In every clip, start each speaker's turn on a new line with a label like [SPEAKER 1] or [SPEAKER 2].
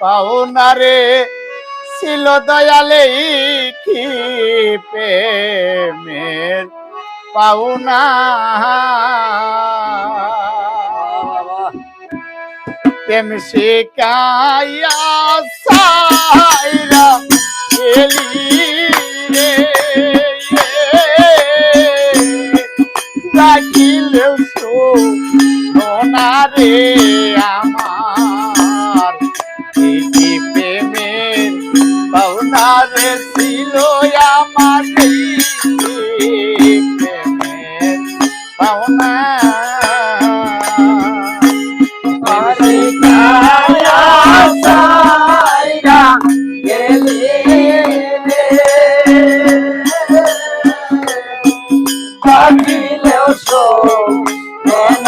[SPEAKER 1] পাওনারে ছিল দয়ালে কি প্রেমের পাওনা? প্রেম শিকাইয়া সাইরা এলি রে। পাওনারে ছিল আমার পাওনা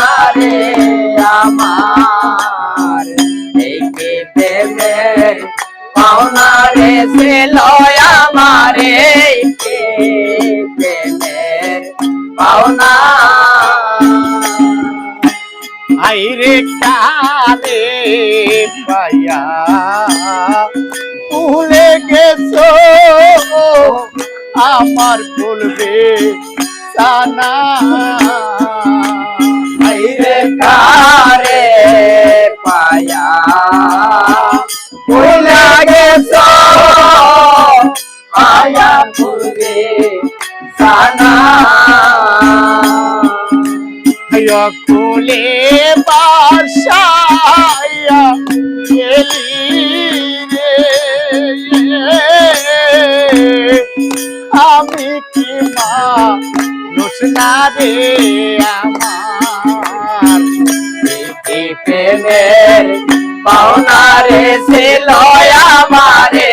[SPEAKER 2] আরে পাওনা সে লয় আমারে। প্রেমের পাওনা
[SPEAKER 1] আইরে কালে পায়া ভুলে গেছো আমার ভুলবে সানা।
[SPEAKER 2] সানা।
[SPEAKER 1] খুলে বাসায়া আমি কি মা না রে আমার?
[SPEAKER 2] প্রেমের পাওনা রে সে লয় আমারে।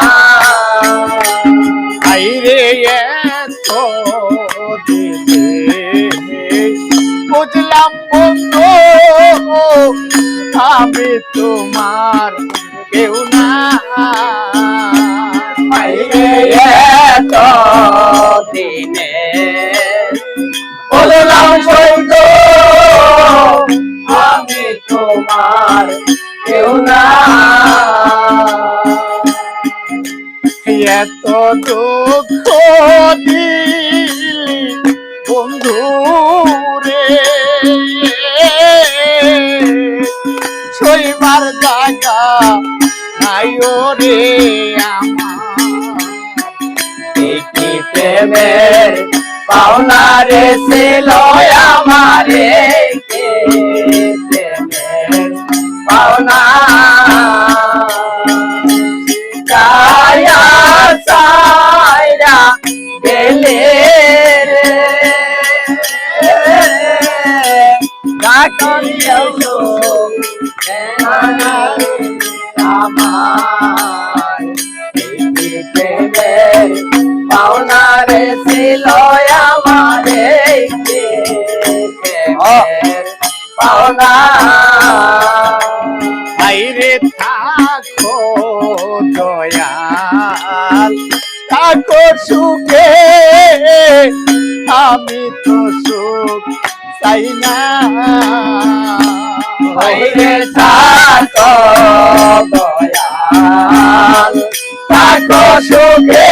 [SPEAKER 1] আমি তোমার, কেউ না।
[SPEAKER 2] দিনে বললাম বন্ধু আমি তোমার কেউ না।
[SPEAKER 1] এত দুঃখ দিলি বন্ধু। নাই রে আমার।
[SPEAKER 2] প্রেমের পাওনা রে ছিল আমারে পাওনা। কায়া পাওনা।
[SPEAKER 1] আইরে থাকো দয়াল থাকো সুখে। আমি তো সুখ চাই না।
[SPEAKER 2] হইরে থাকো দয়াল থাকো সুখে।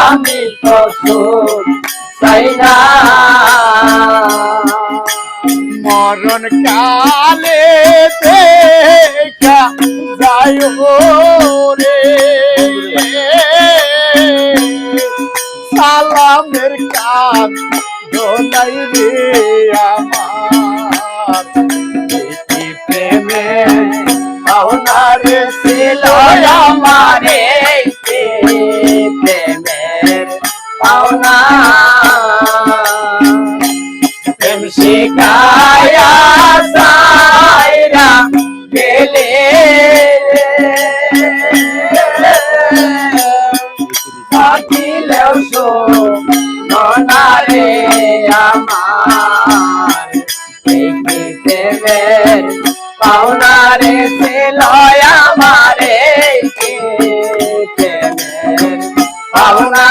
[SPEAKER 2] আমি তো সুখ চাই না।
[SPEAKER 1] কালে দেখা যায় রে সালামের কান দোলাই রে আমার। প্রেমে
[SPEAKER 2] পাওনা রে ছিল আমারে প্রেমের পাওনা। শিখায়া পাওনারে সে লয় আমারে পাওনা